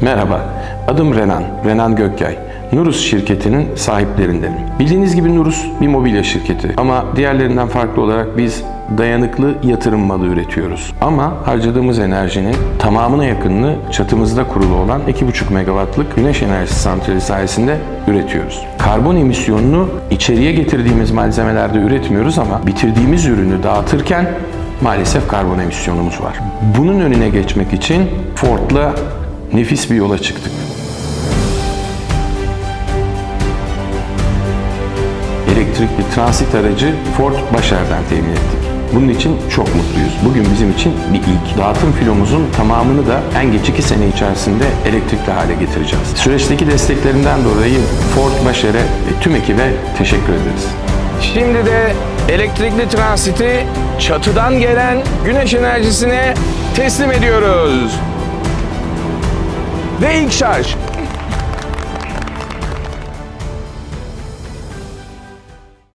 Merhaba, adım Renan, Renan Gökyay. Nurus şirketinin sahiplerindenim. Bildiğiniz gibi Nurus bir mobilya şirketi ama diğerlerinden farklı olarak biz dayanıklı yatırım malı üretiyoruz. Ama harcadığımız enerjinin tamamına yakınını çatımızda kurulu olan 2,5 megawattlık güneş enerjisi santrali sayesinde üretiyoruz. Karbon emisyonunu içeriye getirdiğimiz malzemelerde üretmiyoruz ama bitirdiğimiz ürünü dağıtırken maalesef karbon emisyonumuz var. Bunun önüne geçmek için Ford'la nefis bir yola çıktık. Elektrikli transit aracı Ford Başar'dan temin ettik. Bunun için çok mutluyuz. Bugün bizim için bir ilk. Dağıtım filomuzun tamamını da en geç iki sene içerisinde elektrikli hale getireceğiz. Süreçteki desteklerinden dolayı Ford Başar'a ve tüm ekibe teşekkür ederiz. Şimdi de elektrikli transiti çatıdan gelen güneş enerjisine teslim ediyoruz. Ve ilk şarj.